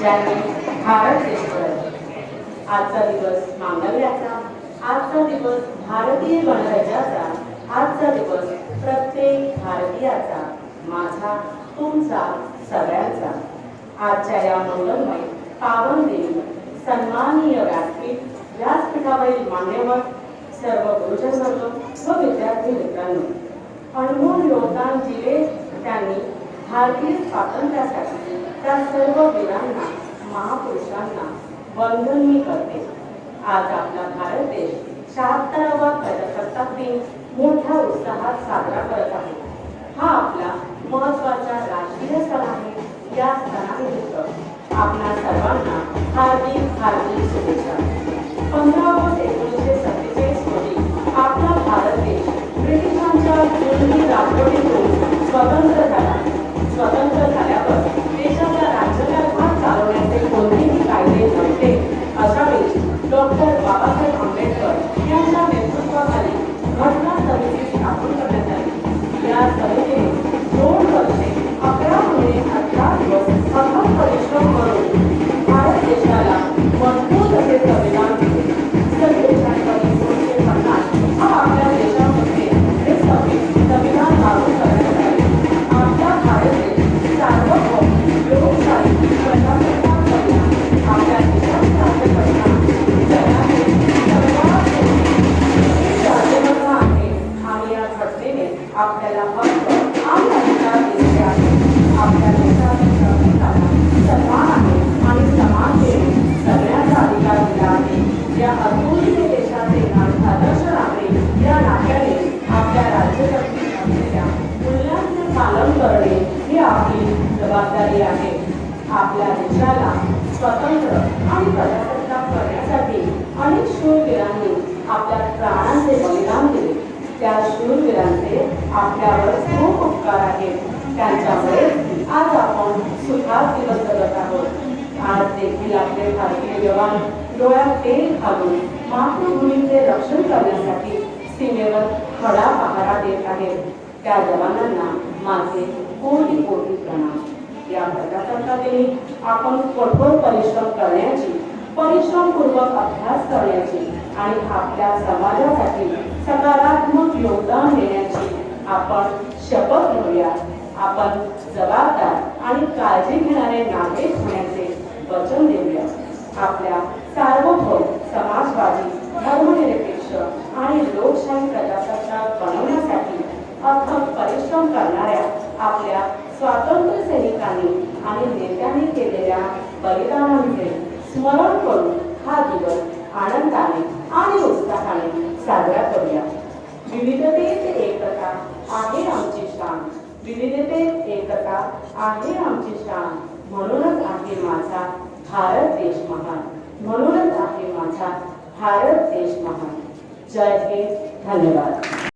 ज्यांनी भारत देश आजचा दिवस मानव्याचा आजचा दिवस भारतीय गणराज्याचा आजचा दिवस प्रत्येक भारतीयाचा माझा तुमचा सगळ्यांचा. आजच्या या मंगलमय पावन देवी सन्माननीय व्यासपीठ व्यासपीठावरील मान्यवर सर्व गुरुजन वर्ग व विद्यार्थी मित्रांनो अनमोल योगदान दिले त्यांनी भारतीय स्वातंत्र्यासाठी त्या सर्व वीरांना महापुरुषांना बंधन मी करते. आज आपला भारत देश शहात्तरावा प्रजासत्ताक दिन मोठ्या उत्साहात साजरा करत आहे. हा आपला महत्त्वाचा राष्ट्रीय सण आहे. या सणानिमित्त आपल्या सर्वांना हार्दिक हार्दिक शुभेच्छा. पंधरा ऑगस्ट एकोणीसशे सत्तेचाळीस रोजी आपला भारत देश ब्रिटिशांच्या जुलमी राजवटीतून स्वतंत्र डॉक्टर बाबासाहेब आंबेडकर यांच्या नेतृत्वाखाली घटना समिती स्थापन करण्यात आली. आपल्या देशाला स्वतंत्र आणि प्रजासत्ताक करण्यासाठी अनेक शूरवीरांनी आपल्या प्राणांचे बलिदान दिले. त्या शूरवीरांचे आपल्यावर खूप उपकार आहेत. त्यांच्यामुळे आज आपण सुखात दिवस जगत आहोत. आज देखील आपले भारतीय जवान डोळ्यात तेल घालून मातृभूमीचे रक्षण करण्यासाठी सीमेवर खडा पहारा देत आहेत. त्या जवानांना माझे कोटी कोटी प्रणाम. या आपण कठोर परिश्रम करण्याची परिश्रमपूर्वक अभ्यास करण्याची आणि आपल्या समाजासाठी सकारात्मक योगदान देण्याची आपण शपथ घेऊया. आपण जबाबदार आणि काळजी घेणारे नागरिक होण्याचे वचन देऊया. आपल्या सार्वभौम समाजवादी धर्मनिरपेक्ष आणि लोकशाही प्रजासत्ताक बनवण्यासाठी अथक परिश्रम करणाऱ्या आपल्या स्वातंत्र्य सैनिकांना बलिदानांचे स्मरण करून हा दिवस आनंदाने आणि उत्साहाने साजरा करूया. विविधतेत एकता आहे आमची शान. विविधतेत एकता आहे आमची शान. म्हणूनच आहे माझा भारत देश महान. म्हणूनच आहे माझा भारत देश महान. जय हिंद. धन्यवाद.